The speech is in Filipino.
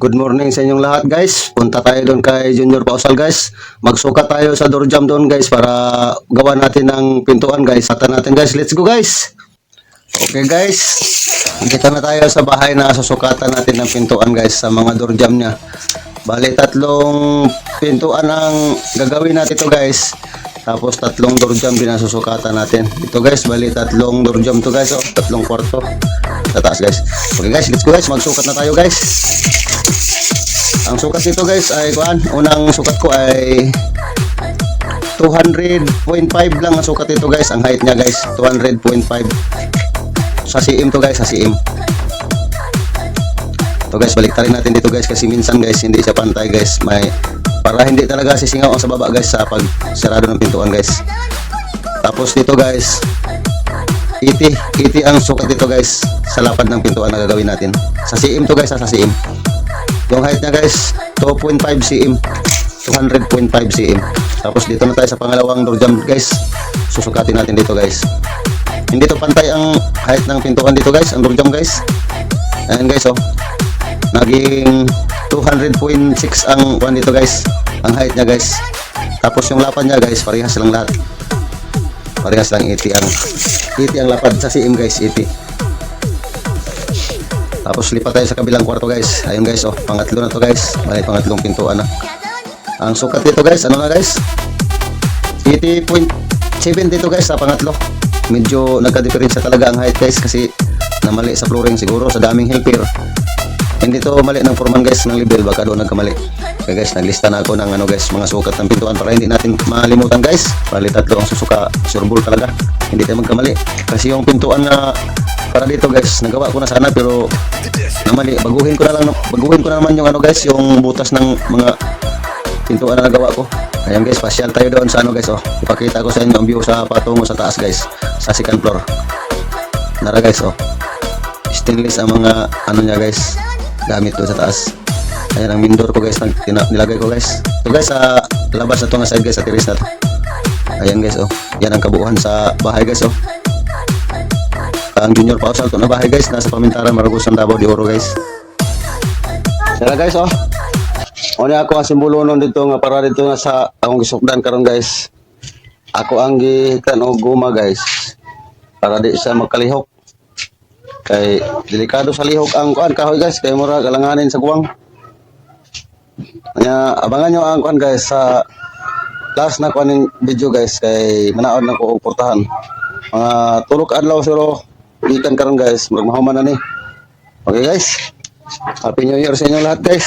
Good morning sa inyong lahat guys. Punta tayo doon kay Junior Pausal guys. Magsukat tayo sa door jam doon guys para gawa natin ng pintuan guys. Sata natin guys. Let's go guys. Okay guys. Dito na tayo sa bahay na susukatan natin ng pintuan guys sa mga door jam niya. Bali tatlong pintuan ang gagawin natin to guys. Tapos tatlong door jam din natin. Ito guys, bali tatlong door jam to guys. Oh, tatlong kwarto. Sa taas guys. Okay guys, let's go guys. Magsukat na tayo guys. Ang sukat dito guys ay kuan, unang sukat ko ay 200.5 lang ang sukat dito guys. Ang height niya guys, 200.5. Sa CM to guys, sa CM. To guys, baliktarin natin dito guys kasi minsan guys hindi siya pantay guys. May para hindi talaga sisingaw ang sa baba guys sa pag sarado ng pintuan guys. Tapos dito guys, 80, 80 ang sukat dito guys sa lapad ng pintuan na gagawin natin. Sa CM to guys, ha, sa CM. Yung height niya guys, 2.5 cm. 200.5 cm. Tapos dito na tayo sa pangalawang door jam guys. Susukatin natin dito guys. Hindi to pantay ang height ng pintuan dito guys, ang door jam guys. Ayan guys oh. Naging 200.6 ang one dito guys. Ang height niya guys. Tapos yung lapad niya guys, parehas lang lahat. Parehas lang 80 ang 80 ang lapad sa CM guys, 80. Tapos lipat tayo sa kabilang kwarto guys. Ayun guys, oh, pangatlo na to guys. May pangatlong pintuan na. Ang sukat dito guys, ano na guys? 80.7 dito guys sa pangatlo. Medyo nagka-diferensya talaga ang height guys kasi namali sa flooring siguro sa daming helper. Hindi to mali ng foreman guys ng level baka doon nagkamali. Okay guys, naglista na ako ng ano guys, mga sukat ng pintuan para hindi natin malimutan guys. Bali tatlo ang susuka, sure ball talaga. Hindi tayo magkamali. Kasi yung pintuan na para dito guys, nagawa ko na sana pero namali. Baguhin ko na lang, baguhin ko na naman yung ano guys, yung butas ng mga pintuan na nagawa ko. Ayan guys, pasyal tayo doon sa ano guys, oh. Ipakita ko sa inyo ang view sa patungo sa taas guys, sa second floor. Nara guys, oh. Stainless ang mga ano niya guys, gamit doon sa taas. Ayan ang window ko guys, nilagay ko guys. So guys, sa labas na to nga side guys, sa terrace na to. Ayan guys, oh. Yan ang kabuuan sa bahay guys, oh. Ang junior pa to na bahay guys, nasa Pamintaran, Maragusan, Davao de Oro guys. Yan guys, oh. Una ako ang simbolo nun dito nga para dito nga sa akong gisukdan karon guys. Ako ang gihitan og guma guys. Para di siya magkalihok. Kay delikado sa lihok ang kuan kahoy guys kay mura galanganin sa guwang. Nya abangan nyo ang kuan guys sa last na kuan video guys kay manaod na ko og portahan. Mga tulok adlaw siro gikan karon guys, murag mahuman na ni. Okay guys. Happy New Year sa inyo lahat guys.